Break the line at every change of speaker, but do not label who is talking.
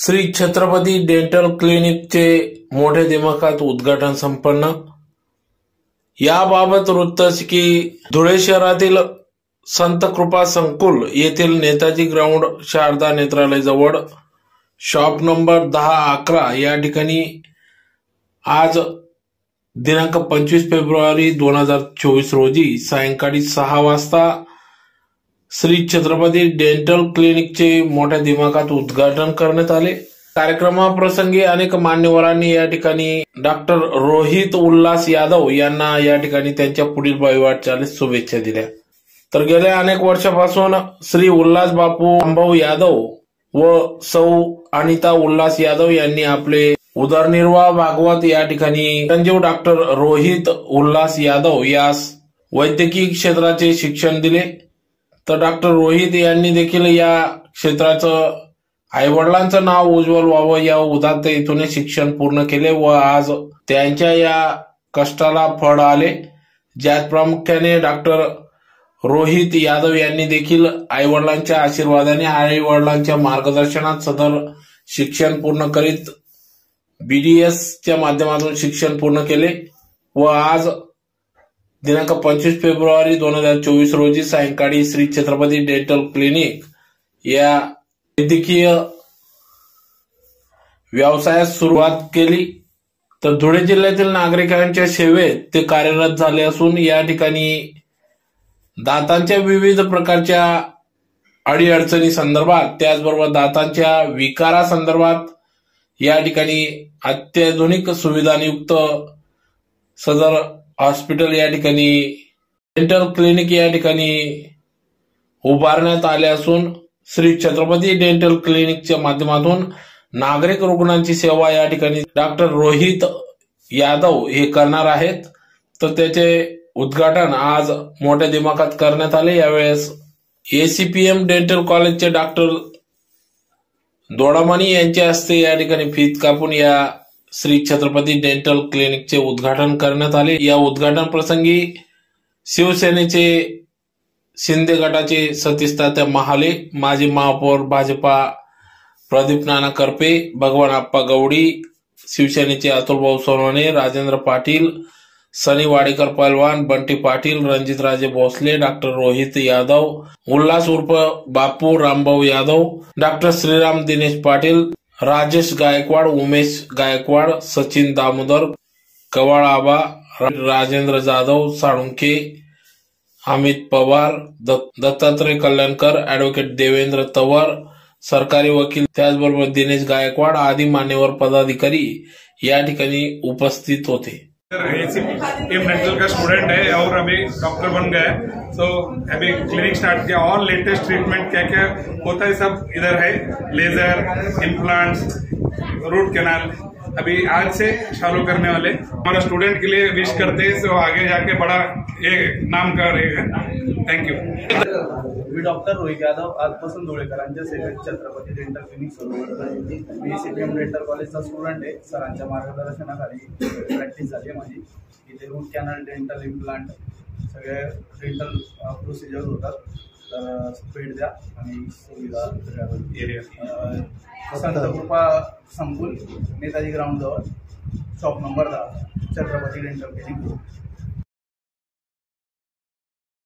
Shri Chhatrapati dental क्लिनिकचे मोठ्या दिमाखात उद्घाटन संपन्न. याबाबत वृत्त की धुळे शहरातील संत कृपा संकुल येथील नेताजी ग्राउंड शारदा नेत्रालय जवळ. शॉप नंबर दहा अकरा या ठिकाणी आज दिनांक पंचवीस फेब्रुवारी दोन हजार चोवीस रोजी सायंकाळी सहा वाजता श्री छत्रपती डेंटल क्लिनिकचे मोठ्या दिमागात उद्घाटन करण्यात आले. कार्यक्रमाप्रसंगी अनेक मान्यवरांनी या ठिकाणी डॉक्टर रोहित उल्हास यादव यांना या ठिकाणी त्यांच्या पुढील वाटचालीस शुभेच्छा दिल्या. तर गेल्या अनेक वर्षापासून श्री उल्हास बापू अंभाऊ यादव व सौ अनिता उल्हास यादव यांनी आपले उदरनिर्वाह भागवत या ठिकाणी संजीव डॉक्टर रोहित उल्हास यादव यास वैद्यकीय क्षेत्राचे शिक्षण दिले. तर डॉक्टर रोहित यांनी देखील या क्षेत्राचं आई वडिलांचं नाव उज्ज्वल व्हावं. या उदात्त हेतूने शिक्षण पूर्ण केले व आज त्यांच्या या कष्टाला फळ आले. ज्यात प्रामुख्याने डॉक्टर रोहित यादव यांनी देखील आई वडिलांच्या आशीर्वादाने आई वडिलांच्या मार्गदर्शनात सदर शिक्षण पूर्ण करीत बीडीएसच्या माध्यमातून शिक्षण पूर्ण केले व आज दिनांक पंचवीस फेब्रुवारी दोन हजार चोवीस रोजी सायंकाळी श्री छत्रपती डेंटल क्लिनिक या वैद्यकीय व्यवसायास सुरुवात केली. तर धुळे जिल्ह्यातील नागरिकांच्या सेवेत ते कार्यरत झाले असून या ठिकाणी दातांच्या विविध प्रकारच्या अडीअडचणी संदर्भात त्याचबरोबर दातांच्या विकारासंदर्भात या ठिकाणी अत्याधुनिक सुविधांयुक्त सदर हॉस्पिटल या ठिकाणी डेंटल क्लिनिक या ठिकाणी उभारण्यात आले असून श्री छत्रपती डेंटल क्लिनिकच्या माध्यमातून नागरिक रुग्णांची सेवा या ठिकाणी डॉक्टर रोहित यादव हे करणार आहेत. तर त्याचे उद्घाटन आज मोठ्या दिमाखात करण्यात आले. यावेळेस एसीपीएम डेंटल कॉलेजचे डॉक्टर दोडामानी यांच्या हस्ते या ठिकाणी फीत कापून या श्री छत्रपती डेंटल क्लिनिकचे उद्घाटन करण्यात आले. या उद्घाटन प्रसंगी शिवसेनेचे शिंदे गटाचे सतीश तात्या महाले माजी महापौर भाजपा प्रदीप नाना करपे भगवान आप्पा गवडी शिवसेनेचे अतुलभाऊ सोनवणे राजेंद्र पाटील सनी वाडेकर पहलवान बंटी पाटील रणजितराजे भोसले डॉक्टर रोहित यादव उल्हास उर्फ बापू रामभाऊ यादव डॉक्टर श्रीराम दिनेश पाटील राजेश गायकवाड उमेश गायकवाड सचिन दामोदर कवाळाबा राजेंद्र जाधव साळुंके अमित पवार दत्तात्रय कल्याणकर ऍडव्होकेट देवेंद्र तवर सरकारी वकील त्याचबरोबर दिनेश गायकवाड आदी मान्यवर पदाधिकारी या ठिकाणी उपस्थित होते.
एम डेंटल का स्टूडेंट है और अभी डॉक्टर बन है। तो अभी क्लिनिक स्टार्ट किया। और लेटेस्ट ट्रीटमेंट क्या क्या होता है सब इधर है। लेजर इम्प्लांट्स रूट कैनाल अभी आज से चालू करने वाले। हमारा स्टूडेंट के लिए विश करते हैं तो आगे जाके बड़ा ये नाम का थँक्यू थैंक यू
मी डॉक्टर रोहित यादव आजपासून धुळेकरांच्या सेवेत छत्रपती डेंटल क्लिनिक सुरू करत आहे. मी सी पी एम डेंटल कॉलेजचा स्टुडंट आहे. सरांच्या मार्गदर्शनाखाली प्रॅक्टिस झाली आहे माझी. इथे रूट कॅनल डेंटल इम्प्लांट सगळे डेंटल प्रोसिजर होतात. भेट द्या आणि सुविधा एरिया संत कृपा संकुल नेताजी ग्राउंडजवळ शॉप नंबर दहा छत्रपती डेंटल क्लिनिक